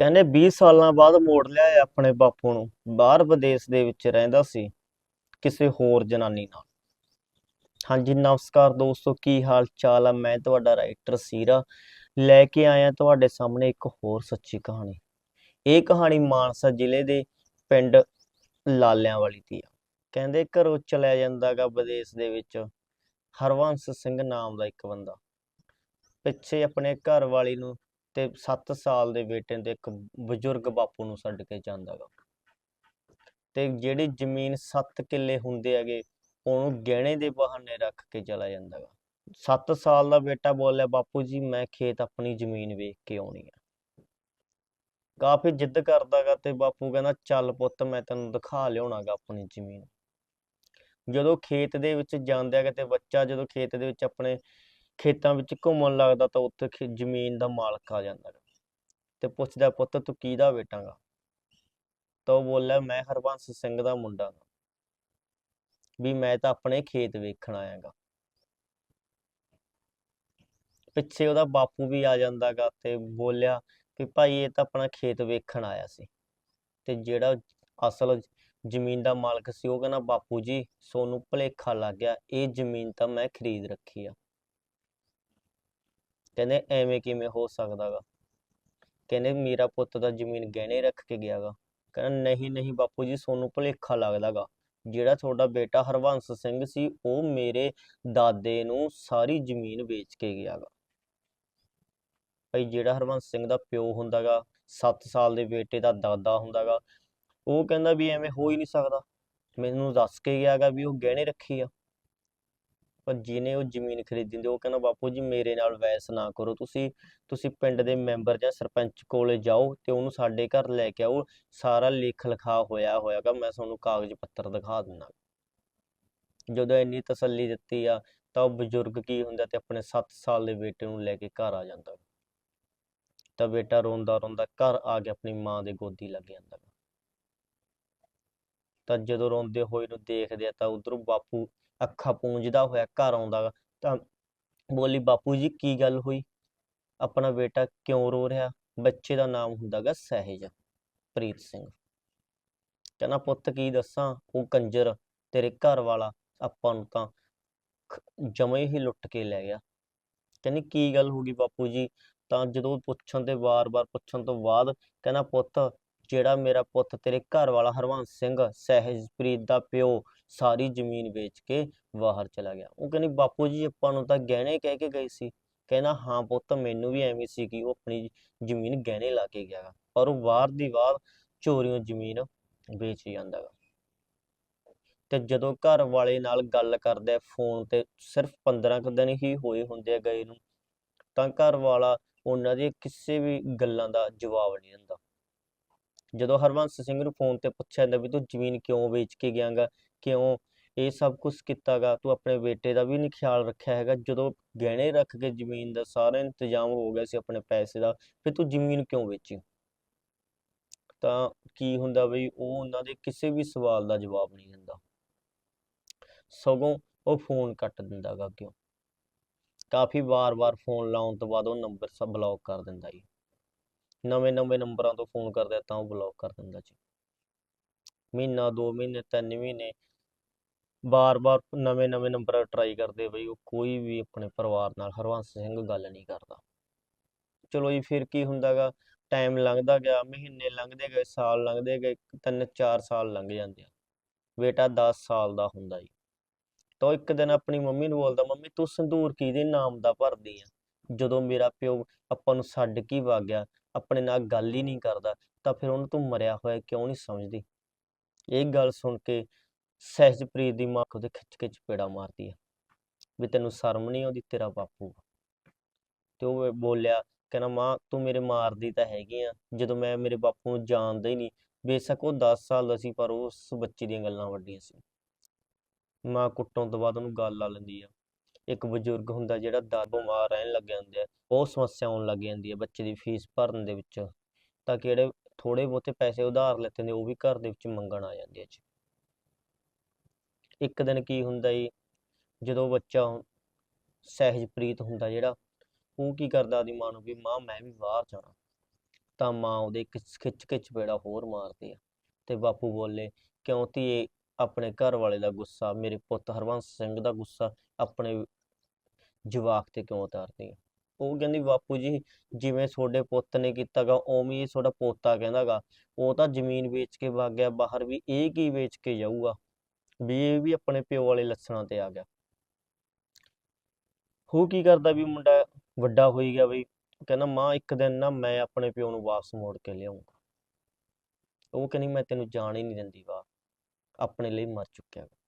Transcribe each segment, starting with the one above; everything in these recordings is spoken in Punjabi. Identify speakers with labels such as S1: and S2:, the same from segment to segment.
S1: ਕਹਿੰਦੇ 20 ਸਾਲਾਂ ਬਾਅਦ ਮੋੜ ਲਿਆ ਆਪਣੇ ਬਾਪੂ ਨੂੰ। ਬਾਹਰ ਵਿਦੇਸ਼ ਦੇ ਵਿੱਚ ਰਹਿੰਦਾ ਸੀ ਕਿਸੇ ਹੋਰ ਜਨਾਨੀ ਨਾਲ। ਹਾਂਜੀ, ਨਮਸਕਾਰ ਦੋਸਤੋ, ਕੀ ਹਾਲ ਚਾਲ ਆ? ਮੈਂ ਤੁਹਾਡਾ ਰਾਈਟਰ ਸੀਰਾ। ਲੈ ਕੇ ਆਇਆ ਤੁਹਾਡੇ ਸਾਹਮਣੇ ਇੱਕ ਹੋਰ ਸੱਚੀ ਕਹਾਣੀ। ਇਹ ਕਹਾਣੀ ਮਾਨਸਾ ਜ਼ਿਲ੍ਹੇ ਦੇ ਪਿੰਡ ਲਾਲਿਆਂ ਵਾਲੀ ਦੀ ਆ। ਕਹਿੰਦੇ ਘਰੋਂ ਚਲਿਆ ਜਾਂਦਾਗਾ ਵਿਦੇਸ਼ ਦੇ ਵਿੱਚ ਹਰਵੰਸ ਸਿੰਘ ਨਾਮ ਦਾ ਇੱਕ ਬੰਦਾ। ਪਿੱਛੇ ਆਪਣੇ ਘਰ ਵਾਲੀ ਨੂੰ ਤੇ 7 ਸਾਲ ਦੇ ਬੇਟੇ ਦੇ ਇੱਕ ਬਜ਼ੁਰਗ ਬਾਪੂ ਨੂੰ ਛੱਡ ਕੇ ਜਾਂਦਾ ਗਾ। ਤੇ ਜਿਹੜੀ ਜ਼ਮੀਨ 7 ਕਿੱਲੇ ਹੁੰਦੇ ਹੈਗੇ, ਉਹਨੂੰ ਗਹਿਣੇ ਦੇ ਬਹਾਨੇ ਰੱਖ ਕੇ ਚਲਾ ਜਾਂਦਾ ਗਾ। 7 ਸਾਲ ਦਾ ਬੇਟਾ ਬੋਲਿਆ ਬਾਪੂ ਜੀ, ਮੈਂ ਖੇਤ ਆਪਣੀ ਜ਼ਮੀਨ ਵੇਖ ਕੇ ਆਉਣੀ ਆ। ਕਾਫੀ ਜਿੱਦ ਕਰਦਾਗਾ ਤੇ ਬਾਪੂ ਕਹਿੰਦਾ, ਚੱਲ ਪੁੱਤ, ਮੈਂ ਤੈਨੂੰ ਦਿਖਾ ਲਿਆਉਣਾਗਾ ਆਪਣੀ ਜ਼ਮੀਨ। ਜਦੋਂ ਖੇਤ ਦੇ ਵਿੱਚ ਜਾਂਦੇ ਹੈਗੇ ਤੇ ਬੱਚਾ ਜਦੋਂ ਖੇਤ ਦੇ ਵਿੱਚ ਆਪਣੇ ਖੇਤਾਂ ਵਿੱਚ ਘੁੰਮਣ ਲੱਗਦਾ ਤਾਂ ਉੱਥੇ ਜ਼ਮੀਨ ਦਾ ਮਾਲਕ ਆ ਜਾਂਦਾ ਗਾ ਤੇ ਪੁੱਛਦਾ, ਪੁੱਤ, ਤੂੰ ਕਿਹਦਾ ਬੇਟਾ ਗਾ? ਤਾਂ ਉਹ ਬੋਲਿਆ, ਮੈਂ ਹਰਬੰਸ ਸਿੰਘ ਦਾ ਮੁੰਡਾ ਵੀ ਮੈਂ ਤਾਂ ਆਪਣੇ ਖੇਤ ਵੇਖਣ ਆਇਆ ਗਾ। ਪਿੱਛੇ ਉਹਦਾ ਬਾਪੂ ਵੀ ਆ ਜਾਂਦਾ ਗਾ ਤੇ ਬੋਲਿਆ ਵੀ ਭਾਈ, ਇਹ ਤਾਂ ਆਪਣਾ ਖੇਤ ਵੇਖਣ ਆਇਆ ਸੀ। ਤੇ ਜਿਹੜਾ ਅਸਲ ਜ਼ਮੀਨ ਦਾ ਮਾਲਕ ਸੀ, ਉਹ ਕਹਿੰਦਾ, ਬਾਪੂ ਜੀ, ਸੋਨੂੰ ਭੁਲੇਖਾ ਲੱਗ ਗਿਆ। ਇਹ ਜ਼ਮੀਨ ਤਾਂ ਮੈਂ ਖਰੀਦ ਰੱਖੀ ਆ। ਕਹਿੰਦੇ ਐਵੇਂ ਕਿਵੇਂ ਹੋ ਸਕਦਾ ਗਾ। ਕਹਿੰਦੇ ਮੇਰਾ ਪੁੱਤ ਤਾਂ ਜ਼ਮੀਨ ਗਹਿਣੇ ਰੱਖ ਕੇ ਗਿਆ ਗਾ। ਕਹਿੰਦਾ ਨਹੀਂ ਨਹੀਂ ਬਾਪੂ ਜੀ, ਸੋਨੂੰ ਭੁਲੇਖਾ ਲੱਗਦਾ ਗਾ। ਜਿਹੜਾ ਤੁਹਾਡਾ ਬੇਟਾ ਹਰਵੰਸ ਸਿੰਘ ਸੀ, ਉਹ ਮੇਰੇ ਦਾਦੇ ਨੂੰ ਸਾਰੀ ਜ਼ਮੀਨ ਵੇਚ ਕੇ ਗਿਆ ਗਾ। ਭਾਈ ਜਿਹੜਾ ਹਰਵੰਸ ਸਿੰਘ ਦਾ ਪਿਓ ਹੁੰਦਾਗਾ 7 ਸਾਲ ਦੇ ਬੇਟੇ ਦਾ ਦਾਦਾ ਹੁੰਦਾਗਾ ਉਹ ਕਹਿੰਦਾ ਵੀ ਐਵੇਂ ਹੋ ਹੀ ਨਹੀਂ ਸਕਦਾ। ਮੈਨੂੰ ਦੱਸ ਕੇ ਗਿਆਗਾ ਵੀ ਉਹ ਗਹਿਣੇ ਰੱਖੀ ਆ। ਪਰ ਜਿਹਨੇ ਉਹ ਜ਼ਮੀਨ ਖਰੀਦੀ ਹੁੰਦੀ ਉਹ ਕਹਿੰਦਾ, ਬਾਪੂ ਜੀ, ਮੇਰੇ ਨਾਲ ਵੈਸ ਨਾ ਕਰੋ। ਤੁਸੀਂ ਤੁਸੀਂ ਪਿੰਡ ਦੇ ਮੈਂਬਰ ਜਾਂ ਸਰਪੰਚ ਕੋਲੇ ਜਾਓ ਤੇ ਉਹਨੂੰ ਸਾਡੇ ਘਰ ਲੈ ਕੇ ਆਓ। ਸਾਰਾ ਲਿਖ ਲਿਖਾ ਹੋਇਆ ਹੋਇਆਗਾ। ਮੈਂ ਤੁਹਾਨੂੰ ਕਾਗਜ਼ ਪੱਤਰ ਦਿਖਾ ਦਿੰਦਾ। ਜਦੋਂ ਇੰਨੀ ਤਸੱਲੀ ਦਿੱਤੀ ਆ, ਤਾਂ ਉਹ ਬਜ਼ੁਰਗ ਕੀ ਹੁੰਦਾ ਤੇ ਆਪਣੇ 7 ਸਾਲ ਦੇ ਬੇਟੇ ਨੂੰ ਲੈ ਕੇ ਘਰ ਆ ਜਾਂਦਾ। ਤਾਂ ਬੇਟਾ ਰੋਂਦਾ ਰੋਂਦਾ ਘਰ ਆ ਕੇ ਆਪਣੀ ਮਾਂ ਦੇ ਗੋਦੀ ਲੱਗ ਜਾਂਦਾ। ਗਾ। ਤਾਂ ਜਦੋਂ ਰੋਂਦੇ ਹੋਏ ਨੂੰ ਦੇਖਦੇ ਆ, ਤਾਂ ਉਧਰੋਂ ਬਾਪੂ ਅੱਖਾਂ ਪੂੰਝਦਾ ਹੋਇਆ ਘਰ ਆਉਂਦਾ ਗਾ। ਤਾਂ ਬੋਲੀ, ਬਾਪੂ ਜੀ, ਕੀ ਗੱਲ ਹੋਈ? ਆਪਣਾ ਬੇਟਾ ਕਿਉਂ ਰੋ ਰਿਹਾ? ਬੱਚੇ ਦਾ ਨਾਮ ਹੁੰਦਾਗਾ ਸਹਿਜ, ਪ੍ਰੀਤ ਸਿੰਘ। ਕਹਿੰਦਾ, ਪੁੱਤ, ਕੀ ਦੱਸਾਂ? ਉਹ ਕੰਜਰ, ਤੇਰੇ ਘਰ ਵਾਲਾ ਆਪਾਂ ਨੂੰ ਤਾਂ ਜਮੇ ਹੀ ਲੁੱਟ ਕੇ ਲੈ ਗਿਆ। ਕਹਿੰਦੀ, ਕੀ ਗੱਲ ਹੋ ਗਈ ਬਾਪੂ ਜੀ? ਤਾਂ ਜਦੋਂ ਪੁੱਛਣ ਤੇ ਵਾਰ-ਵਾਰ ਪੁੱਛਣ ਤੋਂ ਬਾਅਦ ਕਹਿੰਦਾ, ਪੁੱਤ ਜਿਹੜਾ ਮੇਰਾ ਪੁੱਤ ਤੇਰੇ ਘਰ ਵਾਲਾ ਹਰਵੰਸ ਸਿੰਘ, ਸਹਿਜਪ੍ਰੀਤ ਦਾ ਪਿਓ, ਸਾਰੀ ਜ਼ਮੀਨ ਵੇਚ ਕੇ ਬਾਹਰ ਚਲਾ ਗਿਆ। ਉਹ ਕਹਿੰਦੀ, ਬਾਪੂ ਜੀ, ਆਪਾਂ ਨੂੰ ਤਾਂ ਗਹਿਣੇ ਕਹਿ ਕੇ ਗਏ ਸੀ। ਕਹਿੰਦਾ, ਹਾਂ ਪੁੱਤ, ਮੈਨੂੰ ਵੀ ਐਵੇਂ ਸੀ ਕਿ ਉਹ ਆਪਣੀ ਜ਼ਮੀਨ ਗਹਿਣੇ ਲਾ ਕੇ ਗਿਆ ਗਾ, ਪਰ ਉਹ ਵਾਰ ਦੀ ਵਾਰ ਚੋਰੀਆਂ ਜ਼ਮੀਨ ਵੇਚ ਜਾਂਦਾ ਗਾ। ਤੇ ਜਦੋਂ ਘਰ ਵਾਲੇ ਨਾਲ ਗੱਲ ਕਰਦੇ, ਫੋਨ ਤੇ ਸਿਰਫ 15 ਕੁ ਦਿਨ ਹੀ ਹੋਏ ਹੁੰਦੇ ਆ ਗਏ ਨੂੰ, ਤਾਂ ਘਰ ਵਾਲਾ ਉਹਨਾਂ ਦੀ ਕਿਸੇ ਵੀ ਗੱਲਾਂ ਦਾ ਜਵਾਬ ਨਹੀਂ ਦਿੰਦਾ। ਜਦੋਂ ਹਰਵੰਸ ਸਿੰਘ ਨੂੰ ਫੋਨ ਤੇ ਪੁੱਛਿਆ ਜਾਂਦਾ ਵੀ ਤੂੰ ਜ਼ਮੀਨ ਕਿਉਂ ਵੇਚ ਕੇ ਗਿਆਗਾ, ਕਿਉਂ ਇਹ ਸਭ ਕੁਝ ਕੀਤਾਗਾ, ਤੂੰ ਆਪਣੇ ਬੇਟੇ ਦਾ ਵੀ ਨਹੀਂ ਖਿਆਲ ਰੱਖਿਆ ਹੈਗਾ, ਜਦੋਂ ਗਹਿਣੇ ਰੱਖ ਕੇ ਜ਼ਮੀਨ ਦਾ ਸਾਰਾ ਇੰਤਜ਼ਾਮ ਹੋ ਗਿਆ ਸੀ ਆਪਣੇ ਪੈਸੇ ਦਾ, ਫਿਰ ਤੂੰ ਜ਼ਮੀਨ ਕਿਉਂ ਵੇਚੀ? ਤਾਂ ਕੀ ਹੁੰਦਾ ਬਈ, ਉਹ ਉਹਨਾਂ ਦੇ ਕਿਸੇ ਵੀ ਸਵਾਲ ਦਾ ਜਵਾਬ ਨਹੀਂ ਦਿੰਦਾ। ਸਗੋਂ ਉਹ ਫੋਨ ਕੱਟ ਦਿੰਦਾ ਗਾ ਕਿਉਂ ਕਾਫੀ ਵਾਰ-ਵਾਰ ਫੋਨ ਲਾਉਣ ਤੋਂ ਬਾਅਦ ਉਹ ਨੰਬਰ ਸਭ ਬਲੌਕ ਕਰ ਦਿੰਦਾ ਜੀ। ਨਵੇਂ-ਨਵੇਂ ਨੰਬਰਾਂ ਤੋਂ ਫੋਨ ਕਰਦਾ ਤਾਂ ਉਹ ਬਲੌਕ ਕਰ ਦਿੰਦਾ ਜੀ। ਮਹੀਨਾ 2 ਮਹੀਨੇ 3 ਮਹੀਨੇ ਬਾਰ-ਬਾਰ ਨਵੇਂ-ਨਵੇਂ ਨੰਬਰ ਟਰਾਈ ਕਰਦੇ ਬਈ, ਉਹ ਕੋਈ ਵੀ ਆਪਣੇ ਪਰਿਵਾਰ ਨਾਲ ਹਰਵੰਸ ਸਿੰਘ ਗੱਲ ਨਹੀਂ ਕਰਦਾ। ਚਲੋ ਜੀ, ਫਿਰ ਕੀ ਹੁੰਦਾਗਾ ਟਾਈਮ ਲੰਘਦਾ ਗਿਆ, ਮਹੀਨੇ ਲੰਘਦੇ ਗਏ, ਸਾਲ ਲੰਘਦੇ ਗਏ, ਤਿੰਨ ਚਾਰ ਸਾਲ ਲੰਘ ਜਾਂਦੇ ਆ। ਬੇਟਾ 10 ਸਾਲ ਦਾ ਹੁੰਦਾ ਜੀ। ਤਾਂ ਉਹ ਇੱਕ ਦਿਨ ਆਪਣੀ ਮੰਮੀ ਨੂੰ ਬੋਲਦਾ, ਮੰਮੀ, ਤੂੰ ਸੰਧੂਰ ਕਿਹਦੇ ਨਾਮ ਦਾ ਭਰਦੀ ਆ? ਜਦੋਂ ਮੇਰਾ ਪਿਓ ਆਪਾਂ ਨੂੰ ਛੱਡ ਕੇ ਵਗ ਗਿਆ ਆਪਣੇ ਨਾਲ ਗੱਲ ਹੀ ਨਹੀਂ ਕਰਦਾ, ਤਾਂ ਫਿਰ ਉਹਨੂੰ ਤੂੰ ਮਰਿਆ ਹੋਇਆ ਕਿਉਂ ਨਹੀਂ ਸਮਝਦੀ? ਇਹ ਗੱਲ ਸੁਣ ਕੇ ਸਹਿਜਪ੍ਰੀਤ ਦੀ ਮਾਂ ਉਹਦੇ ਖਿੱਚ ਕੇ ਚਪੇੜਾ ਮਾਰਦੀ ਆ, ਵੀ ਤੈਨੂੰ ਸ਼ਰਮ ਨਹੀਂ ਆਉਂਦੀ, ਤੇਰਾ ਬਾਪੂ ਤੇ ਉਹ ਬੋਲਿਆ, ਕਹਿੰਦਾ, ਮਾਂ, ਤੂੰ ਮੇਰੇ ਮਾਰਦੀ ਤਾਂ ਹੈਗੀ ਆ, ਜਦੋਂ ਮੈਂ ਮੇਰੇ ਬਾਪੂ ਨੂੰ ਜਾਣਦਾ ਹੀ ਨਹੀਂ, ਬੇਸ਼ੱਕ ਉਹ 10 ਸਾਲ ਦਾ ਸੀ, ਪਰ ਉਸ ਬੱਚੀ ਦੀਆਂ ਗੱਲਾਂ ਵੱਡੀਆਂ ਸੀ। ਮਾਂ ਕੁੱਟਣ ਤੋਂ ਬਾਅਦ ਉਹਨੂੰ ਗੱਲ ਲਾ ਲੈਂਦੀ ਆ। ਇੱਕ ਬਜ਼ੁਰਗ ਹੁੰਦਾ ਜਿਹੜਾ ਦਾ ਬਿਮਾਰ ਰਹਿਣ ਲੱਗ ਜਾਂਦੇ ਆ ਉਹ ਸਮੱਸਿਆ ਆਉਣ ਲੱਗ ਜਾਂਦੀ ਹੈ ਬੱਚੇ ਦੀ ਫੀਸ ਭਰਨ ਦੇ ਵਿੱਚ, ਤਾਂ ਕਿਹੜੇ ਥੋੜੇ ਬਹੁਤੇ ਪੈਸੇ ਉਧਾਰ ਲੈਤੇ ਨੇ, ਉਹ ਵੀ ਘਰ ਦੇ ਵਿੱਚ ਮੰਗਣ ਆ ਜਾਂਦੇ ਆ ਜੀ। ਇੱਕ ਦਿਨ ਕੀ ਹੁੰਦਾ ਜੀ, ਜਦੋਂ ਬੱਚਾ ਸਹਿਜਪ੍ਰੀਤ ਹੁੰਦਾ ਜਿਹੜਾ, ਉਹ ਕੀ ਕਰਦਾ ਆਦੀ ਮਾਂ ਨੂੰ ਵੀ, ਮਾਂ, ਮੈਂ ਵੀ ਬਾਹਰ ਜਾਣਾ। ਤਾਂ ਮਾਂ ਉਹਦੇ ਇੱਕ ਖਿੱਚ ਕੇ ਚਪੇੜਾ ਹੋਰ ਮਾਰਦੀ ਆ ਤੇ ਬਾਪੂ ਬੋਲੇ, ਕਿਉਂ ਧੀਏ, ਆਪਣੇ ਘਰ ਵਾਲੇ ਦਾ ਗੁੱਸਾ, ਮੇਰੇ ਪੁੱਤ ਹਰਬੰਸ ਸਿੰਘ ਦਾ ਗੁੱਸਾ, ਆਪਣੇ ਜਵਾਕ ਤੇ ਕਿਉਂ ਉਤਾਰਦੀ ਆ ਉਹ ਕਹਿੰਦੀ, ਬਾਪੂ ਜੀ, ਜਿਵੇਂ ਤੁਹਾਡੇ ਪੁੱਤ ਨੇ ਕੀਤਾਗਾ ਉਵੇਂ ਹੀ ਤੁਹਾਡਾ ਪੋਤਾ ਕਹਿੰਦਾਗਾ ਉਹ ਤਾਂ ਜ਼ਮੀਨ ਵੇਚ ਕੇ ਵਗ ਗਿਆ, ਬਾਹਰ ਵੀ ਇਹ ਕੀ ਵੇਚ ਕੇ ਜਾਊਗਾ? ਵੀ ਇਹ ਵੀ ਆਪਣੇ ਪਿਓ ਵਾਲੇ ਲੱਛਣਾਂ ਤੇ ਆ ਗਿਆ। ਉਹ ਕੀ ਕਰਦਾ ਵੀ ਮੁੰਡਾ ਵੱਡਾ ਹੋਈ ਗਿਆ ਬਈ। ਕਹਿੰਦਾ, ਮਾਂ, ਇੱਕ ਦਿਨ ਨਾ ਮੈਂ ਆਪਣੇ ਪਿਓ ਨੂੰ ਵਾਪਸ ਮੋੜ ਕੇ ਲਿਆਉਂਗਾ ਉਹ ਕਹਿੰਦੀ, ਮੈਂ ਤੈਨੂੰ ਜਾਣ ਹੀ ਨਹੀਂ ਦਿੰਦੀ ਵਾ ਆਪਣੇ ਲਈ ਮਰ ਚੁੱਕਿਆ ਗਾ।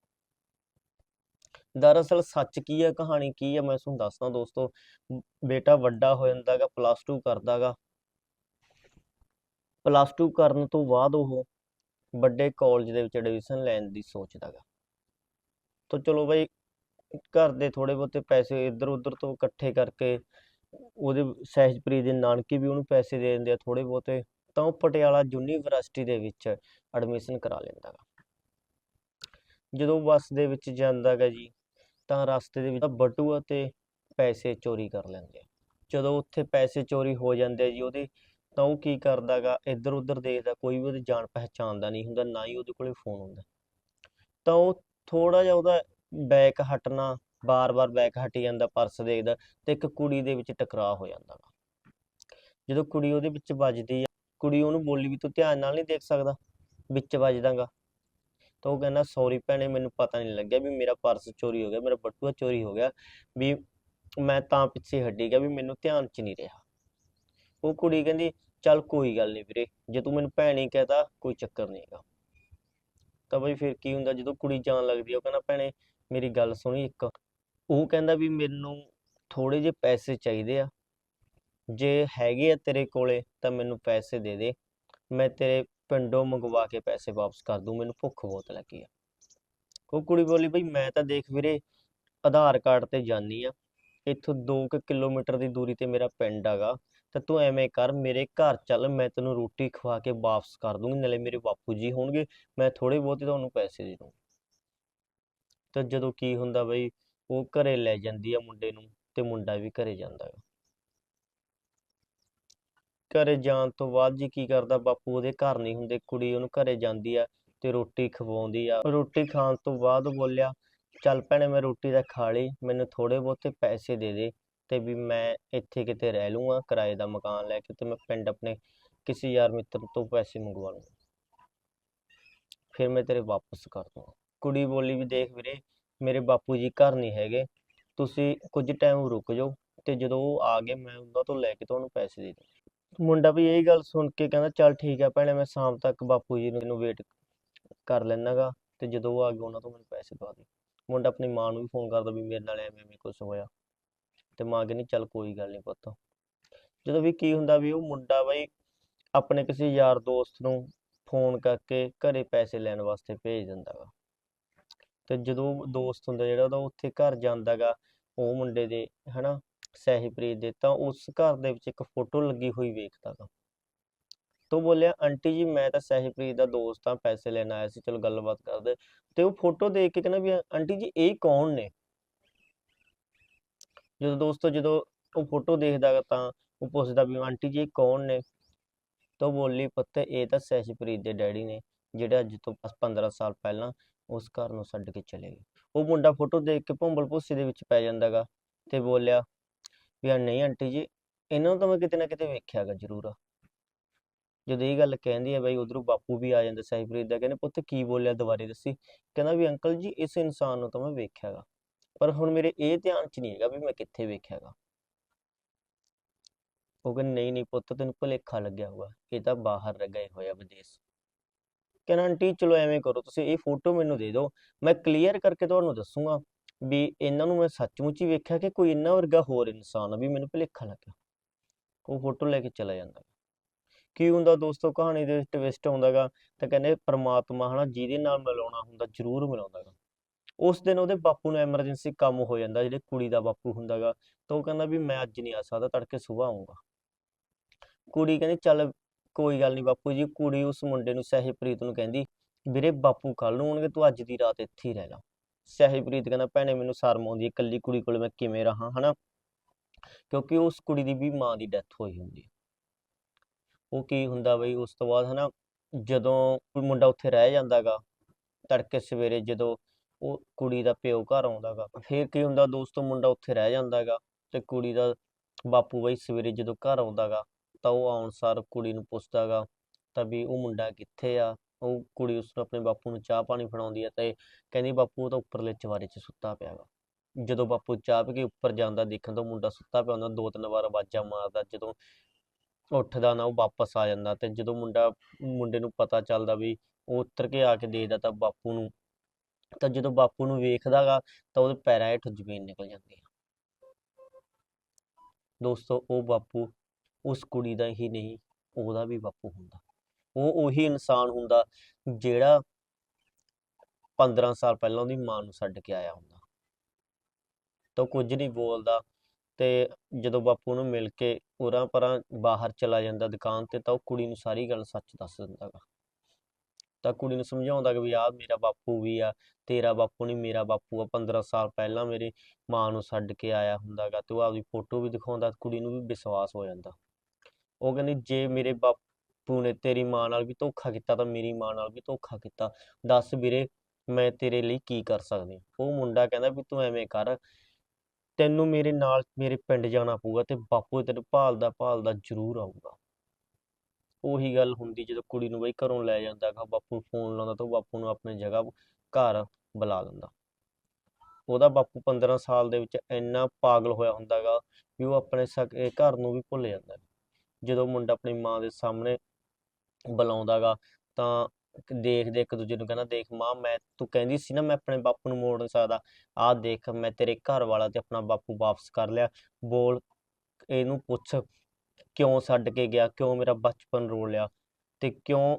S1: ਦਰਅਸਲ ਸੱਚ ਕੀ ਹੈ, ਕਹਾਣੀ ਕੀ ਹੈ, ਮੈਂ ਤੁਹਾਨੂੰ ਦੱਸਦਾ ਦੋਸਤੋ। ਬੇਟਾ ਵੱਡਾ ਹੋ ਜਾਂਦਾਗਾ ਪਲੱਸ 2 ਕਰਦਾਗਾ ਪਲੱਸ 2 ਕਰਨ ਤੋਂ ਬਾਅਦ ਉਹ ਵੱਡੇ ਕਾਲਜ ਦੇ ਵਿੱਚ ਐਡਮਿਸ਼ਨ ਲੈਣ ਦੀ ਸੋਚਦਾਗਾ ਤਾਂ ਚਲੋ ਬਈ, ਘਰ ਦੇ ਥੋੜੇ ਬਹੁਤੇ ਪੈਸੇ ਇੱਧਰ ਉੱਧਰ ਤੋਂ ਇਕੱਠੇ ਕਰਕੇ ਉਹਦੇ ਸਹਿਜਪ੍ਰੀਤ ਦੇ ਨਾਨਕੇ ਵੀ ਉਹਨੂੰ ਪੈਸੇ ਦੇ ਦਿੰਦੇ ਆ ਥੋੜੇ ਬਹੁਤੇ, ਤਾਂ ਉਹ ਪਟਿਆਲਾ ਯੂਨੀਵਰਸਿਟੀ ਦੇ ਵਿੱਚ ਐਡਮਿਸ਼ਨ ਕਰਾ ਲੈਂਦਾ ਗਾ ਜਦੋਂ ਬੱਸ ਦੇ ਵਿੱਚ ਜਾਂਦਾ ਗਾ ਜੀ ਤਾਂ ਰਸਤੇ ਦੇ ਵਿੱਚ ਬਟੂਆ ਤੇ ਪੈਸੇ ਚੋਰੀ ਕਰ ਲੈਂਦੇ ਆ। ਜਦੋਂ ਉੱਥੇ ਪੈਸੇ ਚੋਰੀ ਹੋ ਜਾਂਦੇ ਜੀ, ਉਹਦੇ ਤਾਂ ਉਹ ਕੀ ਕਰਦਾ ਗਾ ਇੱਧਰ ਉੱਧਰ ਦੇਖਦਾ, ਕੋਈ ਵੀ ਉਹਦੀ ਜਾਣ ਪਹਿਚਾਣ ਦਾ ਨਹੀਂ ਹੁੰਦਾ, ਨਾ ਹੀ ਉਹਦੇ ਕੋਲੇ ਫੋਨ ਹੁੰਦਾ। ਤਾਂ ਉਹ ਥੋੜਾ ਜਿਹਾ ਉਹਦਾ ਬੈਕ ਹਟਣਾ, ਬਾਰ-ਬਾਰ ਬੈਕ ਹਟੀ ਜਾਂਦਾ, ਪਰਸ ਦੇਖਦਾ ਤੇ ਇੱਕ ਕੁੜੀ ਦੇ ਵਿੱਚ ਟਕਰਾਅ ਹੋ ਜਾਂਦਾ ਗਾ। ਜਦੋਂ ਕੁੜੀ ਉਹਦੇ ਵਿੱਚ ਵੱਜਦੀ ਆ, ਕੁੜੀ ਉਹਨੂੰ ਬੋਲੀ ਵੀ, ਤੂੰ ਧਿਆਨ ਨਾਲ ਨਹੀਂ ਦੇਖ ਸਕਦਾ, ਵਿੱਚ ਵੱਜਦਾਗਾ ਤਾਂ ਉਹ ਕਹਿੰਦਾ ਸੌਰੀ ਭੈਣੇ, ਮੈਨੂੰ ਪਤਾ ਨਹੀਂ ਲੱਗਿਆ ਵੀ ਮੇਰਾ ਪਰਸ ਚੋਰੀ ਹੋ ਗਿਆ, ਮੇਰਾ ਬਟੂਆ ਚੋਰੀ ਹੋ ਗਿਆ, ਵੀ ਮੈਂ ਤਾਂ ਪਿੱਛੇ ਹੱਡੀ ਗਿਆ ਵੀ ਮੈਨੂੰ ਧਿਆਨ 'ਚ ਨਹੀਂ ਰਿਹਾ। ਉਹ ਕੁੜੀ ਕਹਿੰਦੀ, ਚੱਲ ਕੋਈ ਗੱਲ ਨਹੀਂ ਵੀਰੇ, ਜੇ ਤੂੰ ਮੈਨੂੰ ਭੈਣੀ ਕਹਤਾ, ਕੋਈ ਚੱਕਰ ਨਹੀਂ ਤਾਂ ਬਈ ਫਿਰ ਕੀ ਹੁੰਦਾ, ਜਦੋਂ ਕੁੜੀ ਜਾਣ ਲੱਗਦੀ ਆ, ਉਹ ਕਹਿੰਦਾ, ਭੈਣੇ, ਮੇਰੀ ਗੱਲ ਸੁਣੀ ਇੱਕ। ਉਹ ਕਹਿੰਦਾ ਵੀ ਮੈਨੂੰ ਥੋੜੇ ਜਿਹੇ ਪੈਸੇ ਚਾਹੀਦੇ ਆ। ਜੇ ਹੈਗੇ ਆ ਤੇਰੇ ਕੋਲੇ, ਤਾਂ ਮੈਨੂੰ ਪੈਸੇ ਦੇ ਦੇ। ਮੈਂ ਤੇਰੇ ਪਿੰਡੋਂ ਮੰਗਵਾ ਕੇ ਪੈਸੇ ਵਾਪਸ ਕਰ ਦੂੰ, ਮੈਨੂੰ ਭੁੱਖ ਬਹੁਤ ਲੱਗੀ ਆ। ਉਹ ਕੁੜੀ ਬੋਲੀ, ਬਈ ਮੈਂ ਤਾਂ ਦੇਖ ਵੀਰੇ, ਆਧਾਰ ਕਾਰਡ ਤੇ ਜਾਨੀ ਆ। ਇੱਥੋਂ 2 ਕਿਲੋਮੀਟਰ ਦੀ ਦੂਰੀ ਤੇ ਮੇਰਾ ਪਿੰਡ ਹੈਗਾ। ਤਾਂ ਤੂੰ ਐਵੇਂ ਕਰ, ਮੇਰੇ ਘਰ ਚੱਲ, ਮੈਂ ਤੈਨੂੰ ਰੋਟੀ ਖਵਾ ਕੇ ਵਾਪਸ ਕਰ ਦੂੰਗੀ, ਨਾਲੇ ਮੇਰੇ ਬਾਪੂ ਜੀ ਹੋਣਗੇ, ਮੈਂ ਥੋੜੇ ਬਹੁਤੇ ਤੁਹਾਨੂੰ ਪੈਸੇ ਦੇ ਦੂੰਗੀ। ਤਾਂ ਜਦੋਂ ਕੀ ਹੁੰਦਾ ਬਈ, ਉਹ ਘਰੇ ਲੈ ਜਾਂਦੀ ਆ ਮੁੰਡੇ ਨੂੰ, ਤੇ ਮੁੰਡਾ ਵੀ ਘਰੇ ਜਾਂਦਾ ਗਾ ਘਰੇ ਜਾਣ ਤੋਂ ਬਾਅਦ ਜੀ ਕੀ ਕਰਦਾ, ਬਾਪੂ ਉਹਦੇ ਘਰ ਨਹੀਂ ਹੁੰਦੇ, ਕੁੜੀ ਉਹਨੂੰ ਘਰੇ ਜਾਂਦੀ ਆ ਤੇ ਰੋਟੀ ਖਵਾਉਂਦੀ ਆ। ਰੋਟੀ ਖਾਣ ਤੋਂ ਬਾਅਦ ਬੋਲਿਆ, ਚੱਲ ਭੈਣੇ ਮੈਂ ਰੋਟੀ ਤਾਂ ਖਾ ਲਈ, ਮੈਨੂੰ ਥੋੜੇ ਬਹੁਤੇ ਪੈਸੇ ਦੇ ਦੇ ਤੇ ਵੀ ਮੈਂ ਇੱਥੇ ਕਿਤੇ ਰਹਿ ਲੂੰਗਾ ਕਿਰਾਏ ਦਾ ਮਕਾਨ ਲੈ ਕੇ ਤੇ ਮੈਂ ਪਿੰਡ ਆਪਣੇ ਕਿਸੇ ਯਾਰ ਮਿੱਤਰ ਤੋਂ ਪੈਸੇ ਮੰਗਵਾ ਲੂੰਗਾ ਫਿਰ ਮੈਂ ਤੇਰੇ ਵਾਪਸ ਕਰ ਦੂੰਗਾ। ਕੁੜੀ ਬੋਲੀ ਵੀ, ਦੇਖ ਵੀਰੇ, ਮੇਰੇ ਬਾਪੂ ਜੀ ਘਰ ਨਹੀਂ ਹੈਗੇ, ਤੁਸੀਂ ਕੁਝ ਟਾਈਮ ਰੁਕ ਜਾਓ ਤੇ ਜਦੋਂ ਉਹ ਆ ਗਏ, ਮੈਂ ਉਹਨਾਂ ਤੋਂ ਲੈ ਕੇ ਤੁਹਾਨੂੰ ਪੈਸੇ ਦੇ ਦੂੰ ਮੁੰਡਾ ਵੀ ਇਹ ਗੱਲ ਸੁਣ ਕੇ ਕਹਿੰਦਾ, ਚੱਲ ਠੀਕ ਆ ਭੈਣੇ, ਮੈਂ ਸ਼ਾਮ ਤੱਕ ਬਾਪੂ ਜੀ ਨੂੰ ਵੇਟ ਕਰ ਲੈਣਾਗਾ ਤੇ ਜਦੋਂ ਉਹ ਆ ਗਏ, ਉਹਨਾਂ ਤੋਂ ਮੈਨੂੰ ਪੈਸੇ ਦਵਾ ਦੇ। ਮੁੰਡਾ ਆਪਣੀ ਮਾਂ ਨੂੰ ਵੀ ਫੋਨ ਕਰਦਾ ਵੀ ਮੇਰੇ ਨਾਲ ਐਵੇਂ ਐਵੇਂ ਕੁਝ ਹੋਇਆ। ਤੇ ਮਾਂ ਕਹਿੰਦੀ, ਚੱਲ ਕੋਈ ਗੱਲ ਨਹੀਂ ਪੁੱਤ। ਜਦੋਂ ਵੀ ਕੀ ਹੁੰਦਾ ਵੀ ਉਹ ਮੁੰਡਾ ਬਈ ਆਪਣੇ ਕਿਸੇ ਯਾਰ ਦੋਸਤ ਨੂੰ ਫੋਨ ਕਰਕੇ ਘਰੇ ਪੈਸੇ ਲੈਣ ਵਾਸਤੇ ਭੇਜ ਦਿੰਦਾ ਗਾ ਤੇ ਜਦੋਂ ਦੋਸਤ ਹੁੰਦਾ ਜਿਹੜਾ, ਉਹਦਾ ਉੱਥੇ ਘਰ ਜਾਂਦਾ ਗਾ ਉਹ ਮੁੰਡੇ ਦੇ, ਹਨਾ ਸਹਿਜਪ੍ਰੀਤ ਦੇ, ਤਾਂ ਉਸ ਘਰ ਦੇ ਵਿੱਚ ਇੱਕ ਫੋਟੋ ਲੱਗੀ ਹੋਈ ਵੇਖਦਾ ਗਾ ਤੋ ਬੋਲਿਆ ਆਂਟੀ ਜੀ, ਮੈਂ ਤਾਂ ਸਹਿਜਪ੍ਰੀਤ ਦਾ ਦੋਸਤ ਆ ਪੈਸੇ ਲੈਣ ਆਇਆ ਸੀ, ਚਲੋ ਗੱਲਬਾਤ ਕਰਦੇ ਤੇ ਉਹ ਫੋਟੋ ਦੇਖ ਕੇ ਕਹਿੰਦਾ ਵੀ ਆਂਟੀ ਜੀ, ਇਹ ਕੌਣ ਨੇ? ਜਦੋਂ ਦੋਸਤੋ, ਜਦੋਂ ਉਹ ਫੋਟੋ ਦੇਖਦਾ ਗਾ ਤਾਂ ਉਹ ਪੁੱਛਦਾ ਵੀ ਆਂਟੀ ਜੀ ਕੌਣ ਨੇ? ਤਾਂ ਬੋਲੀ, ਪੁੱਤ, ਇਹ ਤਾਂ ਸਹਿਜਪ੍ਰੀਤ ਦੇ ਡੈਡੀ ਨੇ, ਜਿਹੜੇ ਅੱਜ ਤੋਂ 15 ਸਾਲ ਪਹਿਲਾਂ ਉਸ ਘਰ ਨੂੰ ਛੱਡ ਕੇ ਚਲੇ ਗਏ। ਉਹ ਮੁੰਡਾ ਫੋਟੋ ਦੇਖ ਕੇ ਭੰਬਲ ਭੁੱਸੇ ਦੇ ਵਿੱਚ ਪੈ ਜਾਂਦਾ ਗਾ ਤੇ ਬੋਲਿਆ ਵੀ ਆ ਨਹੀਂ ਆਂਟੀ ਜੀ, ਇਹਨਾਂ ਨੂੰ ਤਾਂ ਮੈਂ ਕਿਤੇ ਨਾ ਕਿਤੇ ਵੇਖਿਆ ਗਾ ਜ਼ਰੂਰ। ਜਦੋਂ ਇਹ ਗੱਲ ਕਹਿੰਦੀ ਆ ਬਈ ਉਧਰੋਂ ਬਾਪੂ ਵੀ ਆ ਜਾਂਦਾ ਸਹਿਜਪ੍ਰੀਤ ਦਾ, ਕਹਿੰਦੇ ਪੁੱਤ ਕੀ ਬੋਲਿਆ ਦੁਬਾਰੇ ਦੱਸੀ? ਕਹਿੰਦਾ ਵੀ ਅੰਕਲ ਜੀ, ਇਸ ਇਨਸਾਨ ਨੂੰ ਤਾਂ ਮੈਂ ਵੇਖਿਆ ਗਾ ਪਰ ਹੁਣ ਮੇਰੇ ਇਹ ਧਿਆਨ 'ਚ ਨਹੀਂ ਹੈਗਾ ਵੀ ਮੈਂ ਕਿੱਥੇ ਵੇਖਿਆ ਗਾ ਉਹ ਕਹਿੰਦੇ, ਨਹੀਂ ਨਹੀਂ ਪੁੱਤ, ਤੈਨੂੰ ਭੁਲੇਖਾ ਲੱਗਿਆ ਹੋਊਗਾ। ਇਹ ਤਾਂ ਬਾਹਰ ਗਏ ਹੋਇਆ ਵਿਦੇਸ਼। ਕਹਿੰਦਾ, ਆਂਟੀ, ਚਲੋ ਐਵੇਂ ਕਰੋ, ਤੁਸੀਂ ਇਹ ਫੋਟੋ ਮੈਨੂੰ ਦੇ ਦਿਓ। ਮੈਂ ਕਲੀਅਰ ਕਰਕੇ ਤੁਹਾਨੂੰ ਦੱਸੂਗਾ। ਵੀ ਇਹਨਾਂ ਨੂੰ ਮੈਂ ਸੱਚਮੁੱਚ ਹੀ ਵੇਖਿਆ ਕਿ ਕੋਈ ਇਹਨਾਂ ਵਰਗਾ ਹੋਰ ਇਨਸਾਨ ਆ ਵੀ ਮੈਨੂੰ ਭੁਲੇਖਾ ਲੱਗਿਆ ਉਹ ਫੋਟੋ ਲੈ ਕੇ ਚਲਾ ਜਾਂਦਾ ਕੀ ਹੁੰਦਾ ਦੋਸਤੋ ਕਹਾਣੀ ਦੇ ਵਿੱਚ ਟਵਿਸਟ ਆਉਂਦਾਗਾ ਤਾਂ ਕਹਿੰਦੇ ਪ੍ਰਮਾਤਮਾ ਹਨਾ ਜਿਹਦੇ ਨਾਲ ਮਿਲਾਉਣਾ ਹੁੰਦਾ ਜ਼ਰੂਰ ਮਿਲਾਉਂਦਾਗਾ ਉਸ ਦਿਨ ਉਹਦੇ ਬਾਪੂ ਨੂੰ ਐਮਰਜੈਂਸੀ ਕੰਮ ਹੋ ਜਾਂਦਾ ਜਿਹੜੇ ਕੁੜੀ ਦਾ ਬਾਪੂ ਹੁੰਦਾਗਾ ਤਾਂ ਉਹ ਕਹਿੰਦਾ ਵੀ ਮੈਂ ਅੱਜ ਨਹੀਂ ਆ ਸਕਦਾ ਤੜਕੇ ਸਵੇਰ ਆਉਂਗਾ ਕੁੜੀ ਕਹਿੰਦੀ ਚੱਲ ਕੋਈ ਗੱਲ ਨਹੀਂ ਬਾਪੂ ਜੀ ਕੁੜੀ ਉਸ ਮੁੰਡੇ ਨੂੰ ਸਹਿਜਪ੍ਰੀਤ ਨੂੰ ਕਹਿੰਦੀ ਵੀਰੇ ਬਾਪੂ ਕੱਲ ਨੂੰ ਆਉਣਗੇ ਤੂੰ ਅੱਜ ਦੀ ਰਾਤ ਇੱਥੇ ਹੀ ਰਹਿ ਲੈ ਸਹਿਜਪ੍ਰੀਤ ਕਹਿੰਦਾ, ਭੈਣੇ, ਮੈਨੂੰ ਸ਼ਰਮ ਆਉਂਦੀ ਹੈ, ਇਕੱਲੀ ਕੁੜੀ ਕੋਲ ਮੈਂ ਕਿਵੇਂ ਰਹਾ? ਹਨਾ? ਕਿਉਂਕਿ ਉਸ ਕੁੜੀ ਦੀ ਵੀ ਮਾਂ ਦੀ ਡੈਥ ਹੋਈ ਹੁੰਦੀ ਹੈ। ਉਹ ਕੀ ਹੁੰਦਾ ਬਈ, ਉਸ ਤੋਂ ਬਾਅਦ ਹਨਾ, ਜਦੋਂ ਕੋਈ ਮੁੰਡਾ ਉੱਥੇ ਰਹਿ ਜਾਂਦਾਗਾ ਤੜਕੇ ਸਵੇਰੇ ਜਦੋਂ ਉਹ ਕੁੜੀ ਦਾ ਪਿਓ ਘਰ ਆਉਂਦਾਗਾ ਫਿਰ ਕੀ ਹੁੰਦਾ ਦੋਸਤੋ ਮੁੰਡਾ ਉੱਥੇ ਰਹਿ ਜਾਂਦਾਗਾ ਤੇ ਕੁੜੀ ਦਾ ਬਾਪੂ ਬਈ ਸਵੇਰੇ ਜਦੋਂ ਘਰ ਆਉਂਦਾਗਾ ਤਾਂ ਉਹ ਆਉਣ ਸਾਰ ਕੁੜੀ ਨੂੰ ਪੁੱਛਦਾਗਾ ਤਾਂ ਵੀ ਉਹ ਮੁੰਡਾ ਕਿੱਥੇ ਆ? ਉਹ ਕੁੜੀ ਉਸ ਨੂੰ ਆਪਣੇ ਬਾਪੂ ਨੂੰ ਚਾਹ ਪਾਣੀ ਫੜਾਉਂਦੀ ਹੈ ਤੇ ਕਹਿੰਦੀ ਬਾਪੂ ਉਹ ਤਾਂ ਉੱਪਰਲੇ ਚਵਾਰੇ 'ਚ ਸੁੱਤਾ ਪਿਆ ਗਾ। ਜਦੋਂ ਬਾਪੂ ਚਾਹ ਪੀ ਕੇ ਉੱਪਰ ਜਾਂਦਾ ਦੇਖਣ ਤਾਂ ਮੁੰਡਾ ਸੁੱਤਾ ਪਿਆ ਹੁੰਦਾ, ਦੋ ਤਿੰਨ ਵਾਰ ਆਵਾਜ਼ਾਂ ਮਾਰਦਾ, ਜਦੋਂ ਉੱਠਦਾ ਨਾ ਉਹ ਵਾਪਸ ਆ ਜਾਂਦਾ ਤੇ ਜਦੋਂ ਮੁੰਡਾ, ਮੁੰਡੇ ਨੂੰ ਪਤਾ ਚੱਲਦਾ ਵੀ ਉਹ ਉੱਤਰ ਕੇ ਆ ਕੇ ਦੇਖਦਾ ਤਾਂ ਬਾਪੂ ਨੂੰ, ਤਾਂ ਜਦੋਂ ਬਾਪੂ ਨੂੰ ਵੇਖਦਾਗਾ ਤਾਂ ਉਹਦੇ ਪੈਰਾਂ ਹੇਠੋਂ ਜ਼ਮੀਨ ਨਿਕਲ ਜਾਂਦੀ ਆ। ਦੋਸਤੋ, ਉਹ ਬਾਪੂ ਉਸ ਕੁੜੀ ਦਾ ਹੀ ਨਹੀਂ, ਉਹਦਾ ਵੀ ਬਾਪੂ ਹੁੰਦਾ। ਉਹ ਉਹੀ ਇਨਸਾਨ ਹੁੰਦਾ ਜਿਹੜਾ 15 ਸਾਲ ਪਹਿਲਾਂ ਉਹਦੀ ਮਾਂ ਨੂੰ ਛੱਡ ਕੇ ਆਇਆ ਹੁੰਦਾ। ਤਾਂ ਕੁਝ ਨਹੀਂ ਬੋਲਦਾ ਤੇ ਜਦੋਂ ਬਾਪੂ ਨੂੰ ਮਿਲ ਕੇ ਉਰਾਂ ਪਰਾਂ ਬਾਹਰ ਚਲਾ ਜਾਂਦਾ ਦੁਕਾਨ ਤੇ ਤਾਂ ਉਹ ਕੁੜੀ ਨੂੰ ਸਾਰੀ ਗੱਲ ਸੱਚ ਦੱਸ ਦਿੰਦਾ ਗਾ। ਤਾਂ ਕੁੜੀ ਨੂੰ ਸਮਝਾਉਂਦਾ ਕਿ ਵੀ ਆਹ ਮੇਰਾ ਬਾਪੂ ਵੀ ਆ, ਤੇਰਾ ਬਾਪੂ ਨਹੀਂ, ਮੇਰਾ ਬਾਪੂ ਆ। 15 ਸਾਲ ਪਹਿਲਾਂ ਮੇਰੀ ਮਾਂ ਨੂੰ ਛੱਡ ਕੇ ਆਇਆ ਹੁੰਦਾਗਾ ਤੇ ਉਹ ਆਪਦੀ ਫੋਟੋ ਵੀ ਦਿਖਾਉਂਦਾ ਕੁੜੀ ਨੂੰ ਵੀ ਵਿਸ਼ਵਾਸ ਹੋ ਜਾਂਦਾ। ਉਹ ਕਹਿੰਦੀ, ਜੇ ਮੇਰੇ ਬਾਪੂ ਨੇ ਤੇਰੀ ਮਾਂ ਨਾਲ ਵੀ ਧੋਖਾ ਕੀਤਾ ਤਾਂ ਮੇਰੀ ਮਾਂ ਨਾਲ ਵੀ ਧੋਖਾ ਕੀਤਾ। ਦੱਸ ਵੀਰੇ, ਮੈਂ ਤੇਰੇ ਲਈ ਕੀ ਕਰ ਸਕਦੀ ਉਹ ਮੁੰਡਾ ਕਹਿੰਦਾ ਵੀ ਤੂੰ ਐਵੇਂ ਕਰ, ਤੈਨੂੰ ਮੇਰੇ ਨਾਲ ਮੇਰੇ ਪਿੰਡ ਜਾਣਾ ਪਊਗਾ ਤੇ ਬਾਪੂ ਤੈਨੂੰ ਭਾਲਦਾ ਭਾਲਦਾ ਜ਼ਰੂਰ ਆਊਗਾ। ਉਹੀ ਗੱਲ ਹੁੰਦੀ ਜਦੋਂ ਕੁੜੀ ਨੂੰ ਬਈ ਘਰੋਂ ਲੈ ਜਾਂਦਾ ਗਾ, ਬਾਪੂ ਫੋਨ ਲਾਉਂਦਾ ਤਾਂ ਉਹ ਬਾਪੂ ਨੂੰ ਆਪਣੀ ਜਗ੍ਹਾ ਘਰ ਬੁਲਾ ਲੈਂਦਾ ਉਹਦਾ ਬਾਪੂ 15 ਸਾਲ ਦੇ ਵਿੱਚ ਇੰਨਾ ਪਾਗਲ ਹੋਇਆ ਹੁੰਦਾਗਾ ਵੀ ਉਹ ਆਪਣੇ ਸਕੇ ਘਰ ਨੂੰ ਵੀ ਭੁੱਲ ਜਾਂਦਾ। ਜਦੋਂ ਮੁੰਡਾ ਆਪਣੀ ਮਾਂ ਦੇ ਸਾਹਮਣੇ ਬੁਲਾਉਂਦਾਗਾ, ਤਾਂ ਦੇਖਦੇ ਇੱਕ ਦੂਜੇ ਨੂੰ ਕਹਿੰਦਾ, ਦੇਖ ਮਾਂ, ਮੈਂ, ਤੂੰ ਕਹਿੰਦੀ ਸੀ ਨਾ, ਮੈਂ ਆਪਣੇ ਬਾਪੂ ਨੂੰ ਮੋੜ ਨਹੀਂ ਸਕਦਾ। ਆਹ ਦੇਖ, ਮੈਂ ਤੇਰੇ ਘਰ ਵਾਲਾ ਤੇ ਆਪਣਾ ਬਾਪੂ ਵਾਪਸ ਕਰ ਲਿਆ। ਬੋਲ, ਇਹਨੂੰ ਪੁੱਛ, ਕਿਉਂ ਛੱਡ ਕੇ ਗਿਆ? ਕਿਉਂ ਮੇਰਾ ਬਚਪਨ ਰੋਲ ਲਿਆ? ਤੇ ਕਿਉਂ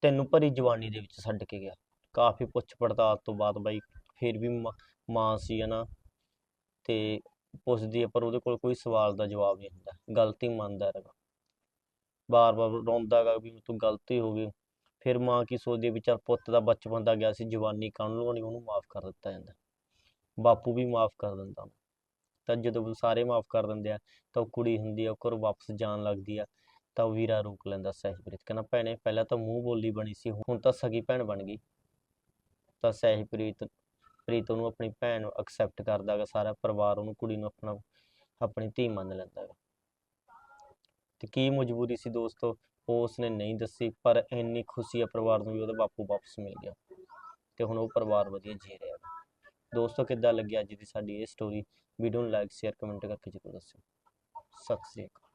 S1: ਤੈਨੂੰ ਭਰੀ ਜਵਾਨੀ ਦੇ ਵਿੱਚ ਛੱਡ ਕੇ ਗਿਆ? ਕਾਫੀ ਪੁੱਛ ਪੜਤਾਲ ਤੋਂ ਬਾਅਦ ਬਾਈ, ਫਿਰ ਵੀ ਮਾਂ- ਮਾਂ ਸੀ ਨਾ? ਤੇ ਪੁੱਛਦੀ ਹੈ, ਪਰ ਉਹਦੇ ਕੋਲ ਕੋਈ ਸਵਾਲ ਦਾ ਜਵਾਬ ਨਹੀਂ ਹੁੰਦਾ। ਗਲਤੀ ਮੰਨਦਾ ਹੈਗਾ ਵਾਰ ਵਾਰ ਰੋਂਦਾ ਗਾ ਵੀ ਤੂੰ ਗਲਤੀ ਹੋ ਗਈ। ਫਿਰ ਮਾਂ ਕੀ ਸੋਚਦੀ ਹੈ ਵੀ ਚੱਲ ਪੁੱਤ ਦਾ ਬਚਪਨ ਦਾ ਗਿਆ ਸੀ, ਜਵਾਨੀ ਕਾਹਨੂੰ ਲਵਾਉਣੀ, ਉਹਨੂੰ ਮਾਫ ਕਰ ਦਿੱਤਾ ਜਾਂਦਾ। ਬਾਪੂ ਵੀ ਮਾਫ ਕਰ ਦਿੰਦਾ। ਤਾਂ ਜਦੋਂ ਸਾਰੇ ਮਾਫ ਕਰ ਦਿੰਦੇ ਆ, ਤਾਂ ਉਹ ਕੁੜੀ ਹੁੰਦੀ ਆ, ਉਹ ਘਰੋਂ ਵਾਪਸ ਜਾਣ ਲੱਗਦੀ ਆ, ਤਾਂ ਉਹ ਵੀਰਾ ਰੋਕ ਲੈਂਦਾ ਸਹਿਜਪ੍ਰੀਤ। ਕਹਿੰਦਾ, ਭੈਣੇ, ਪਹਿਲਾਂ ਤਾਂ ਮੂੰਹ ਬੋਲੀ ਬਣੀ ਸੀ, ਹੁਣ ਤਾਂ ਸਗੀ ਭੈਣ ਬਣ ਗਈ। ਤਾਂ ਸਹਿਜਪ੍ਰੀਤ, ਪ੍ਰੀਤ ਉਹਨੂੰ ਆਪਣੀ ਭੈਣ ਐਕਸੈਪਟ ਕਰਦਾ ਗਾ ਸਾਰਾ ਪਰਿਵਾਰ ਉਹਨੂੰ, ਕੁੜੀ ਨੂੰ ਆਪਣਾ, ਆਪਣੀ ਧੀ ਮੰਨ ਲੈਂਦਾ ਗਾ ਤੇ ਕੀ ਮਜਬੂਰੀ ਸੀ ਦੋਸਤੋ? ਉਹ ਉਸਨੇ ਨਹੀਂ ਦੱਸੀ, ਪਰ ਇੰਨੀ ਖੁਸ਼ੀ ਆ ਪਰਿਵਾਰ ਨੂੰ ਵੀ ਉਹਦਾ ਬਾਪੂ ਵਾਪਸ ਮਿਲ ਗਿਆ ਤੇ ਹੁਣ ਉਹ ਪਰਿਵਾਰ ਵਧੀਆ ਜੀ ਰਿਹਾ ਗਾ ਦੋਸਤੋ, ਕਿੱਦਾਂ ਲੱਗਿਆ ਅੱਜ ਦੀ ਸਾਡੀ ਇਹ ਸਟੋਰੀ ਵੀਡੀਓ ਨੂੰ ਲਾਈਕ ਸ਼ੇਅਰ ਕਮੈਂਟ ਕਰਕੇ ਜ਼ਰੂਰ ਦੱਸਿਓ। ਸਤਿ ਸ੍ਰੀ ਅਕਾਲ।